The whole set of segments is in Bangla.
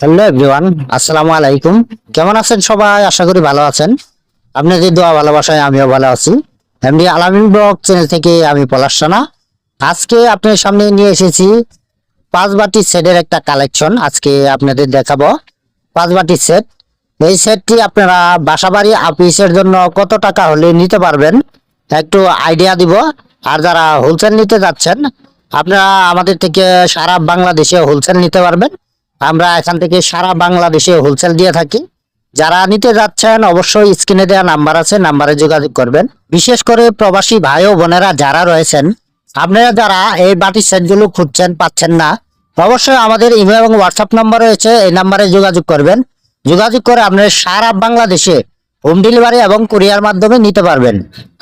হ্যালো এভরিওয়ান, আসসালামু আলাইকুম। কেমন আছেন সবাই? আশা করি ভালো আছেন। আপনাদের দোয়া ভালোবাসায় আমিও ভালো আছি। এমনি আলামিন ব্লগ চ্যানেল থেকে আমি পলাশ রানা। আজকে আপনাদের সামনে নিয়ে এসেছি পাঁচ বাটি সেটের একটা কালেকশন। আজকে আপনাদের দেখাবো পাঁচ বাটি সেট। এই সেটটি আপনারা বাসাবাড়ি অফিসের জন্য কত টাকা হলে নিতে পারবেন, একটু আইডিয়া দিব। আর যারা হোলসেল নিতে যাচ্ছেন, আপনারা আমাদের থেকে সারা বাংলাদেশে হোলসেল নিতে পারবেন। আমরা এখান থেকে সারা বাংলাদেশে হোলসেল দিয়ে থাকি। যারা নিতে যাচ্ছেন, অবশ্যই স্ক্রিনে দেওয়া নাম্বার আছে নাম্বারে যোগাযোগ করবেন। বিশেষ করে প্রবাসী ভাই ও বোনেরা যারা রয়েছেন, আপনারা যারা এই বাটির সেটগুলো খুঁজছেন, পাচ্ছেন না, অবশ্যই আমাদের ইমেল এবং হোয়াটসঅ্যাপ নাম্বার রয়েছে, এই নাম্বারে যোগাযোগ করবেন। যোগাযোগ করে আপনারা সারা বাংলাদেশে হোম ডেলিভারি এবং কুরিয়ার মাধ্যমে নিতে পারবেন।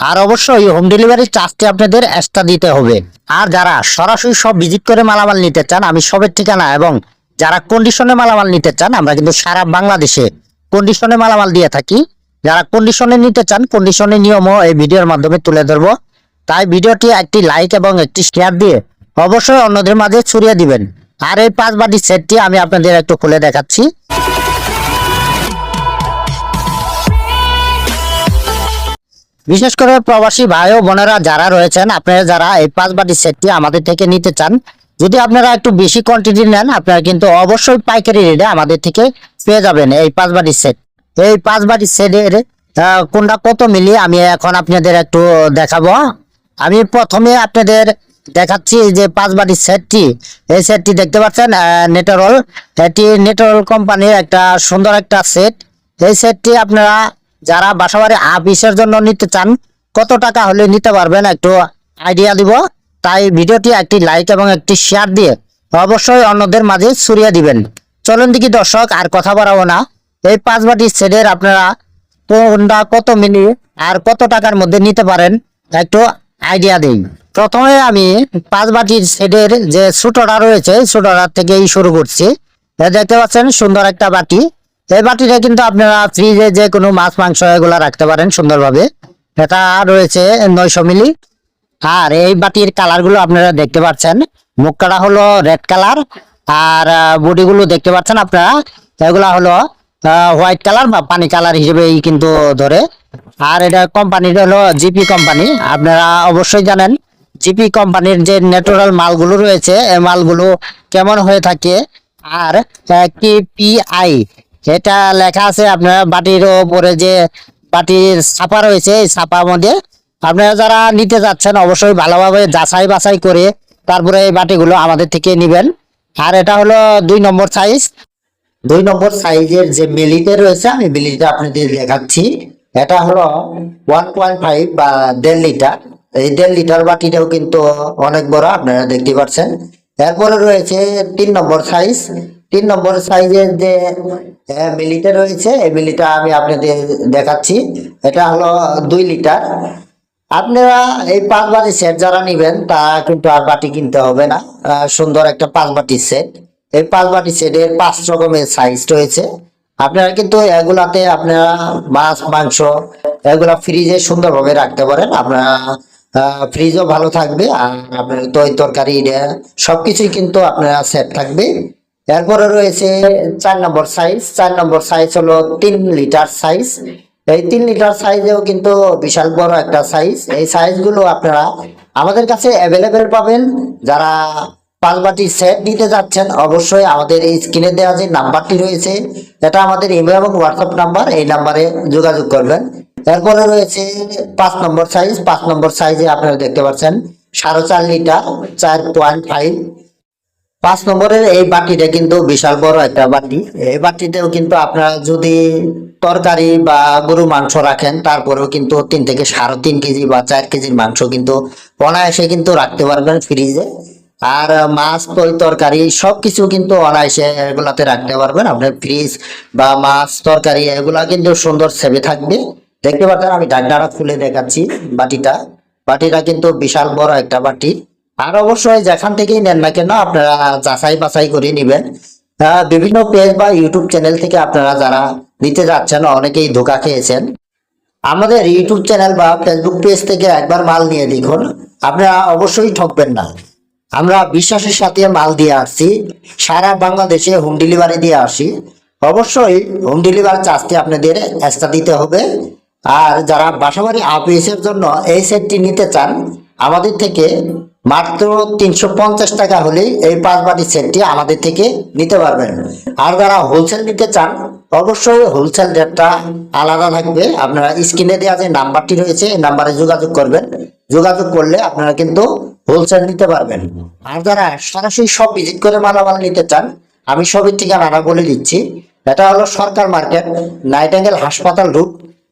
আর অবশ্যই হোম ডেলিভারি চার্জটি আপনাদের এক্সট্রা দিতে হবে। আর যারা সরাসরি সব ভিজিট করে মালামাল নিতে চান, আমি সবের ঠিকানা এবং যারা কন্ডিশনে মালামাল নিতে চান, আমরা কিন্তু সারা বাংলাদেশে কন্ডিশনে মালামাল দিয়ে থাকি। যারা কন্ডিশনে নিতে চান কন্ডিশনের নিয়মও এই ভিডিওর মাধ্যমে তুলে ধরবো। তাই ভিডিওটি একটি লাইক এবং একটি শেয়ার দিয়ে অবশ্যই অন্যদের মাঝে ছড়িয়ে দিবেন। আর এই পাঁচ বাটি সেটটি আমি আপনাদের একটু খুলে দেখাচ্ছি। বিশেষ করে প্রবাসী ভাই ও বোনেরা যারা রয়েছেন, আপনারা যারা এই পাঁচ বাটি সেটটি আমাদের থেকে নিতে চান যদি আপনারা একটু বেশি কোয়ান্টিটি নেন, আপনারা কিন্তু অবশ্যই পাইকারি রেটে আমাদের থেকে পেয়ে যাবেন এই পাঁচ বাটি সেট এই পাঁচ বাটি সেটের কোনটা কত মিলি আমি এখন আপনাদের একটু দেখাবো। আমি প্রথমে আপনাদের দেখাচ্ছি যে পাঁচ বাটি সেটটি এই সেটটি দেখতে পাচ্ছেন নেটারল এটি নেটারল কোম্পানির একটা সুন্দর একটা সেট এই সেটটি আপনারা যারা বাসাবাড়ি আপিসের জন্য নিতে চান, কত টাকা হলে নিতে পারবেন একটু আইডিয়া দিব। তাই ভিডিওটি একটি লাইক এবং একটি শেয়ার দিয়ে অবশ্যই অন্যদের মাঝে ছড়িয়ে দিবেন। চলুন দেখি দর্শক, আর কথা বাড়াবো না। এই পাঁচ বাটি সেটের আপনারা কোনটা কত মিলি আর কত টাকার মধ্যে নিতে পারেন, একটু আইডিয়া দিই। প্রথমে আমি পাঁচ বাটির সেটের যে ছোটটা রয়েছে ছোটটার থেকেই শুরু করছি। দেখতে পাচ্ছেন, সুন্দর একটা বাটি। এই বাটিটা কিন্তু আপনারা ফ্রিজে যে কোনো মাছ, মাংস এগুলা রাখতে পারেন সুন্দরভাবে। এটা রয়েছে নয়শো মিলি। আর এই বাটির কালারগুলো আপনারা দেখতে পাচ্ছেন। মুখটা হলো রেড কালার আর বডিগুলো দেখতে পাচ্ছেন আপনারা। এগুলা হলো হোয়াইট কালার বা পানি কালার হিসেবেই কিন্তু ধরে। আর এটা কোম্পানিটা হলো জিপি কোম্পানি আপনারা অবশ্যই জানেন জিপি কোম্পানির যে ন্যাচারাল মালগুলো রয়েছে, এই মালগুলো কেমন হয়ে থাকে আর কি পিআই এটা লেখা আছে আপনার বাটির ওপরে যে বাটির ছাপা রয়েছে, এই ছাপার মধ্যে আপনারা যারা নিতে যাচ্ছেন, অবশ্যই ভালোভাবে যাচাই বাছাই করে তারপরে এই বাটিগুলো আমাদের থেকে নেবেন। আর এটা হলো দুই নম্বর সাইজ দুই নম্বর সাইজের যে মিলিতে রয়েছে, আমি মিলিটা আপনাদের দেখাচ্ছি। এটা হলো ওয়ান পয়েন্ট ফাইভ বা দেড় লিটার। এই দেড় লিটার বাটিটাও কিন্তু অনেক বড়, আপনারা দেখতে পাচ্ছেন। এরপরে রয়েছে তিন নম্বর সাইজ তিন নম্বর সাইজের যে মিলিটা রয়েছে, এই মিলিটা আমি আপনাদের দেখাচ্ছি। এটা হলো দুই লিটার। আপনারা এই পাঁচ বাটি সেট যারা নিবেন তা কিন্তু আর বাটি কিনতে হবে না। সুন্দর একটা পাঁচ বাটি সেট এই পাঁচ বাটি সেটের পাঁচ রকমের সাইজ রয়েছে। আপনারা কিন্তু এগুলাতে আপনারা মাছ, মাংস, এগুলা ফ্রিজে সুন্দরভাবে রাখতে পারেন। আপনারা ফ্রিজও ভালো থাকবে আর আপনার তৈ তরকারি সবকিছুই কিন্তু আপনারা সেট থাকবে। এরপরে রয়েছে চার নম্বর সাইজ চার নম্বর সাইজ হলো তিন লিটার সাইজ এই তিন লিটার সাইজেও কিন্তু বিশাল বড় একটা সাইজ এই সাইজগুলো আপনারা আমাদের কাছে অ্যাভেলেবেল পাবেন। যারা পাঁচ বাটি সেট নিতে যাচ্ছেন, অবশ্যই আমাদের এই স্ক্রিনে দেওয়া যে নাম্বারটি রয়েছে, এটা আমাদের ইমেল এবং হোয়াটসঅ্যাপ নাম্বার, এই নাম্বারে যোগাযোগ করবেন। এরপরে রয়েছে পাঁচ নম্বর সাইজ পাঁচ নম্বর সাইজে আপনারা দেখতে পাচ্ছেন, সাড়ে চার লিটার চার পয়েন্ট ফাইভ পাঁচ নম্বরের এই বাটিটা কিন্তু বিশাল বড় একটা বাটি। এই বাটিতেও কিন্তু আপনারা যদি তরকারি বা গরু মাংস রাখেন, তারপরেও কিন্তু তিন থেকে সাড়ে তিন কেজি বা চার কেজির মাংস কিন্তু অনায়াসে কিন্তু রাখতে পারবেন ফ্রিজে। আর মাছ তৈ তরকারি সবকিছু কিন্তু অনায়াসে এগুলাতে রাখতে পারবেন। আপনার ফ্রিজ বা মাছ, তরকারি এগুলা কিন্তু সুন্দর সেবে থাকবে। দেখতে পাচ্ছেন, আমি ঢাকনাটা খুলে দেখাচ্ছি বাটিটা। বাটিটা কিন্তু বিশাল বড় একটা বাটি। আর অবশ্যই যেখান থেকেই নেন না কেন, আপনারা যাচাই বাছাই করে নেবেন। বিভিন্ন পেজ বা ইউটিউব চ্যানেল থেকে আপনারা যারা নিতে যাচ্ছেন, অনেকেই ধোকা খেয়েছেন। আমাদের ইউটিউব চ্যানেল বা ফেসবুক পেজ থেকে একবার মাল নিয়ে দেখুন। আপনারা অবশ্যই ঠকবেন না। আমরা বিশ্বাসের সাথে মাল দিয়ে আসছি। সারা বাংলাদেশে হোম ডেলিভারি দিয়ে আসি অবশ্যই হোম ডেলিভারি চার্জটি আপনাদের এক্সট্রা দিতে হবে। আর যারা বাসাবাড়ি আপিসের জন্য এই সেটটি নিতে চান আমাদের থেকে মাত্র তিনশো পঞ্চাশ টাকা হলেই এই পাঁচ বাটি সেটটি আমাদের থেকে নিতে পারবেন। আর যারা হোলসেল নিতে চান, অবশ্যই হোলসেল রেটটা আলাদা থাকবে। আপনারা স্ক্রিনে দেওয়া যে নাম্বারটি রয়েছে, এই নাম্বারে যোগাযোগ করবেন। যোগাযোগ করলে আপনারা কিন্তু হোলসেল নিতে পারবেন। আর যারা সরাসরি সব ভিজিট করে মালামাল নিতে চান, আমি সবই ঠিকানাটা বলে দিচ্ছি। এটা হলো সরকার মার্কেট নাইটাঙ্গেল হাসপাতাল রুট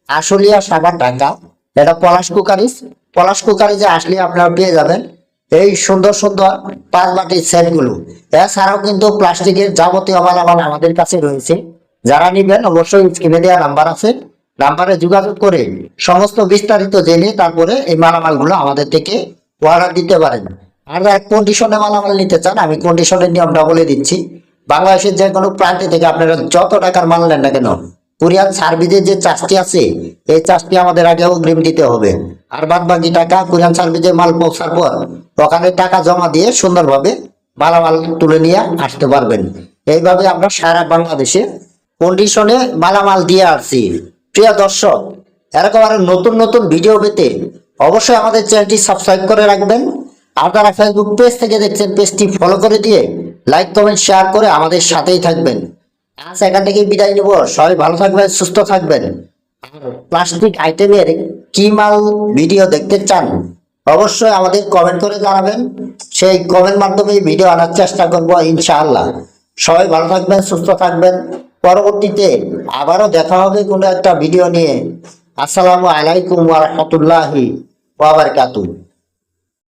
আশুলিয়া সাভার, ঢাকা। এটা পলাশ কুকারিস। পলাশ কুকারে যে আসলে আপনারা পেয়ে যাবেন, এই সুন্দর সুন্দর পাঁচ বাটির সেটগুলো। এছাড়াও কিন্তু প্লাস্টিকের যাবতীয় মালামাল আমাদের কাছে রয়েছে। যারা নিবেন, অবশ্যই স্ক্রিনে দেওয়া নাম্বার আছে। নাম্বারে যোগাযোগ করে সমস্ত বিস্তারিত জেনে তারপরে এই মালামালগুলো আমাদের থেকে অর্ডার দিতে পারেন। আর যারা কন্ডিশনে মালামাল নিতে চান, আমি কন্ডিশনের নিয়মটা বলে দিচ্ছি। বাংলাদেশের যে কোনো প্রান্তে থেকে আপনারা যত টাকার মাল নেন না কেন কুরিয়ার সার্ভিসের যে চার্জটি আছে, এই চার্জটি আমাদের আগে অগ্রিম দিতে হবে। আর বাদ বাকি টাকা কুরিয়ান সার্ভিসে মাল পৌঁছার পর ওখানে টাকা জমা দিয়ে সুন্দরভাবে মালামাল তুলে নিয়ে আসতে পারবেন। এইভাবে আমরা সারা বাংলাদেশে কন্ডিশনে মালামাল দিয়ে আসছি। প্রিয় দর্শক এরকম আরও নতুন নতুন ভিডিও পেতে অবশ্যই আমাদের চ্যানেলটি সাবস্ক্রাইব করে রাখবেন। আর যারা ফেসবুক পেজ থেকে দেখছেন পেজটি ফলো করে দিয়ে লাইক কমেন্ট শেয়ার করে আমাদের সাথেই থাকবেন। আজ এখান থেকে বিদায় নিব। সবাই ভালো থাকবেন, সুস্থ থাকবেন। প্লাস্টিক আইটেমের কি মাল ভিডিও দেখতে চান, অবশ্যই আমাদের কমেন্ট করে জানাবেন। সেই কমেন্ট মাধ্যমে ভিডিও আনার চেষ্টা করব ইনশাআল্লাহ। সবাই ভালো থাকবেন, সুস্থ থাকবেন। পরবর্তীতে আবারও দেখা হবে কোনো একটা ভিডিও নিয়ে। আসসালামু আলাইকুম ওয়া রাহমাতুল্লাহি ওয়া বারাকাতুহু।